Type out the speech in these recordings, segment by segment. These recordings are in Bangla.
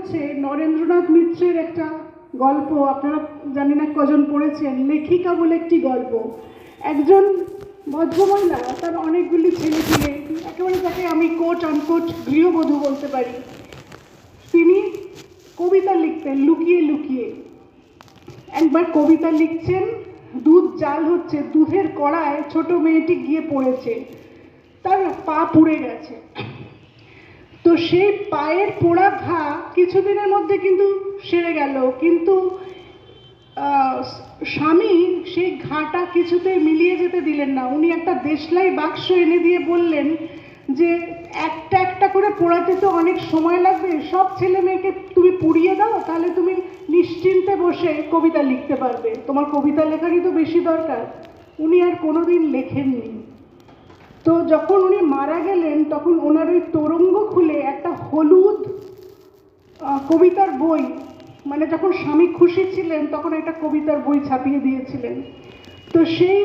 পড়ছে নরেন্দ্রনাথ মিত্রের একটা গল্প। আপনারা জানি না কজন পড়েছেন। লেখিকা বলে একটি গল্প। একজন ভদ্রমহিলা, তার অনেকগুলি ছেলে ছেলে একেবারে তাকে আমি কোট আনকোট গৃহবধূ বলতে পারি। তিনি কবিতা লিখতেন, লুকিয়ে লুকিয়ে। একবার কবিতা লিখছেন, দুধ জাল হচ্ছে, দুধের কড়ায় ছোট মেয়েটি গিয়ে পড়েছে। তার পা পুড়ে গেছে। তো সেই পায়ের পোড়া ঘা কিছুদিনের মধ্যে কিন্তু সেরে গেল। কিন্তু স্বামী সেই ঘাটা কিছুতেই মিলিয়ে যেতে দিলেন না। উনি একটা দেশলাই বাক্স এনে দিয়ে বললেন যে, একটা একটা করে পোড়াতে তো অনেক সময় লাগবে। সব ছেলে মেয়েকে তুমি পুড়িয়ে দাও, তাহলে তুমি নিশ্চিন্তে বসে কবিতা লিখতে পারবে। তোমার কবিতা লেখারই তো বেশি দরকার। উনি আর কোনোদিন লেখেননি। তো যখন উনি মারা গেলেন, তখন ওনার ওই তরঙ্গ খুলে একটা হলুদ কবিতার বই মানে যখন স্বামী খুশি ছিলেন, তখন একটা কবিতার বই ছাপিয়ে দিয়েছিলেন। তো সেই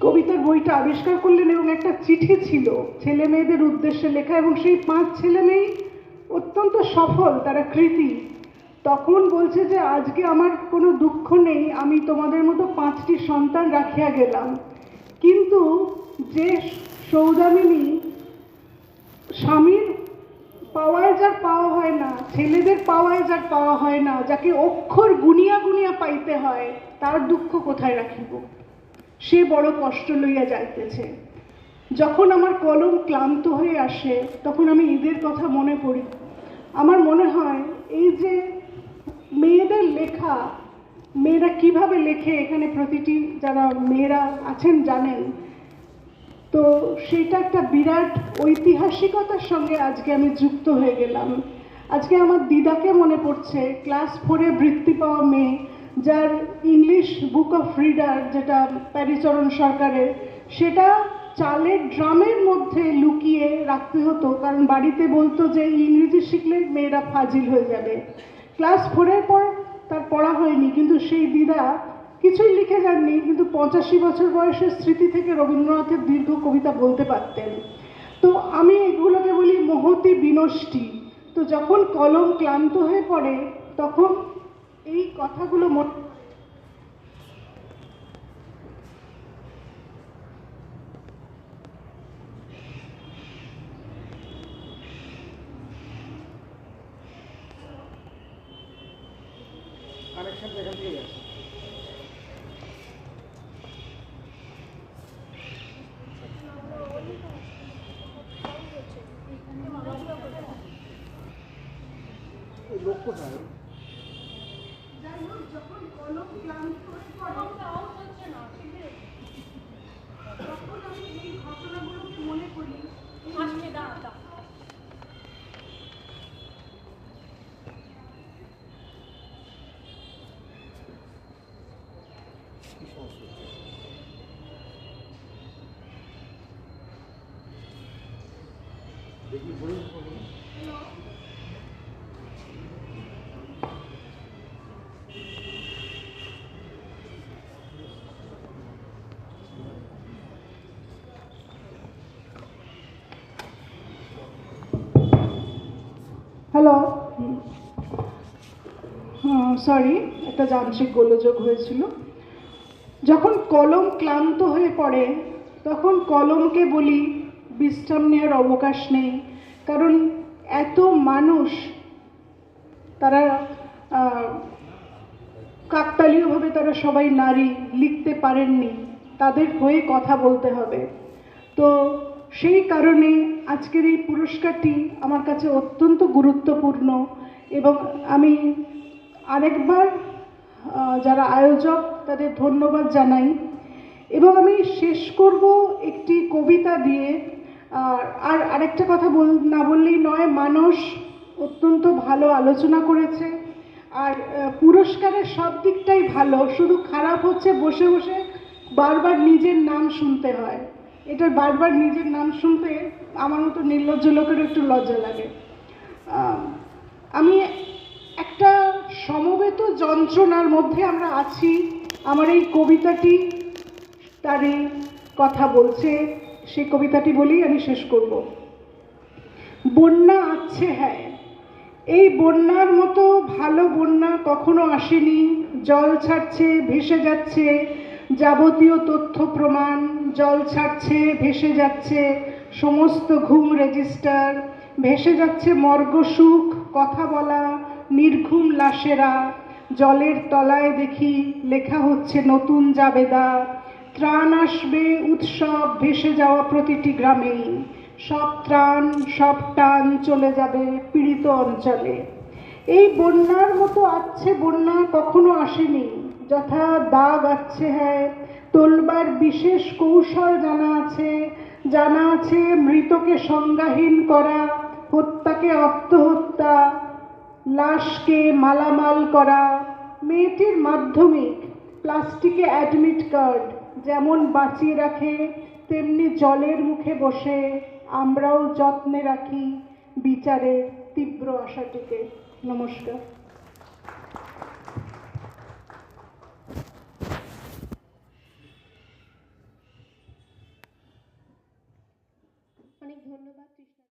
কবিতার বইটা আবিষ্কার করলেন এবং একটা চিঠি ছিল ছেলে মেয়েদের উদ্দেশ্যে লেখা এবং সেই পাঁচ ছেলে মেয়ে অত্যন্ত সফল, তারা কৃতি। তখন বলছে যে, আজকে আমার কোনো দুঃখ নেই, আমি তোমাদের মতো পাঁচটি সন্তান রাখিয়া গেলাম। কিন্তু যে সৌদামিনী স্বামীর পাওয়ায় যার পাওয়া হয় না, ছেলেদের পাওয়ায় যার পাওয়া হয় না, যাকে অক্ষর গুনিয়া গুনিয়া পাইতে হয়, তার দুঃখ কোথায় রাখিব? সে বড় কষ্ট লইয়া যাইতেছে। যখন আমার কলম ক্লান্ত হয়ে আসে, তখন আমি ঈদের কথা মনে করি আমার মনে হয়, এই যে মেয়েদের লেখা, মেয়েরা কীভাবে লেখে, এখানে প্রতিটি যারা মেয়েরা আছেন জানেন তো সেটা একটা বিরাট ঐতিহাসিকতার সঙ্গে আজকে আমি যুক্ত হয়ে গেলাম। আজকে আমার দিদাকে মনে পড়ছে, ক্লাস ফোরে বৃত্তি পাওয়া মেয়ে, যার ইংলিশ বুক অফ রিডার যেটা প্যারিচরণ সরকারের, সেটা চালের ড্রামের মধ্যে লুকিয়ে রাখতে হতো, কারণ বাড়িতে বলতো যে ইংরেজি শিখলে মেয়েরা ফাজিল হয়ে যাবে। ক্লাস ফোরের পর তার পড়া হয়নি, কিন্তু সেই দিদা কিছুই লিখে যাননি, কিন্তু পঁচাশি বছর বয়সের স্মৃতি থেকে রবীন্দ্রনাথের দীর্ঘ কবিতা বলতে পারতেন। তো আমি এগুলোকে বলি মহতি বিনষ্টি। তো যখন কলম ক্লান্ত হয়ে পড়ে, তখন এই কথাগুলো কানেকশন এখান থেকে ওই লোক কোথায়? যাই হোক যখন কলম ক্লান্ত হয়ে পড়ে তখন আমি এই ঘটনাগুলোকে মনে করি কি সমস্যা দেখি বলুন হ্যালো সরি একটা যান্ত্রিক গোলযোগ হয়েছিল। যখন কলম ক্লান্ত হয়ে পড়ে, তখন কলমকে বলি, বিশ্রাম নেওয়ার অবকাশ নেই। কারণ এত মানুষ, তারা কাকতালীয়ভাবে তারা সবাই নারী, লিখতে পারেননি। তাদের হয়ে কথা বলতে হবে। তো সেই কারণে আজকের এই পুরস্কারটি আমার কাছে অত্যন্ত গুরুত্বপূর্ণ এবং আমি আরেকবার যারা আয়োজক তাদের ধন্যবাদ জানাই এবং আমি শেষ করব একটি কবিতা দিয়ে। আর আর আরেকটা কথা বল, না বললেই নয়, মানুষ অত্যন্ত ভালো আলোচনা করেছে। আর পুরস্কারের সব দিকটাই ভালো, শুধু খারাপ হচ্ছে বসে বসে বারবার নিজের নাম শুনতে হয়। এটা বারবার নিজের নাম শুনতে আমার মতো নির্লজ্জ লোকের একটু লজ্জা লাগে। আমি একটা সমবেত যন্ত্রণার মধ্যে আমরা আছি। আমার এই কবিতাটি তারই কথা বলছে, সেই কবিতাটি বলেই আমি শেষ করব। বন্যা আছে হ্যাঁ। এই বন্যার মতো ভালো বন্যা কখনো আসেনি। জল ছাড়ছে, ভেসে যাচ্ছে। যাবতীয় তথ্য, প্রমাণ জল ছাড়ছে, ভেসে যাচ্ছে, সমস্ত ঘুম রেজিস্টার ভেসে যাচ্ছে মর্গসুখ কথা বলা, নির্ঘুম লাশেরা, জলের তলায় দেখি লেখা হচ্ছে নতুন জাবেদা, ত্রাণ আসবে, উৎসব ভেসে যাওয়া প্রতিটি গ্রামেই, সব ত্রাণ, সব টান চলে যাবে পীড়িত অঞ্চলে। এই বন্যার মতো আছে বন্যা কখনো আসেনি, যথা দাগ আছে হ্যাঁ তোলবার বিশেষ কৌশল জানা আছে। জানা আছে মৃতকে সংজ্ঞাহীন করা, হত্যাকে আত্মহত্যা, লাশকে মালামাল করা। মেয়েটির মাধ্যমিক, প্লাস্টিকে অ্যাডমিট কার্ড, যেমন বাঁচিয়ে রাখে, তেমনি জলের মুখে বসে। আমরাও যত্নে রাখি। বিচারের তীব্র আশাটিকে। নমস্কার। অনেক ধন্যবাদ তৃষ্ণা।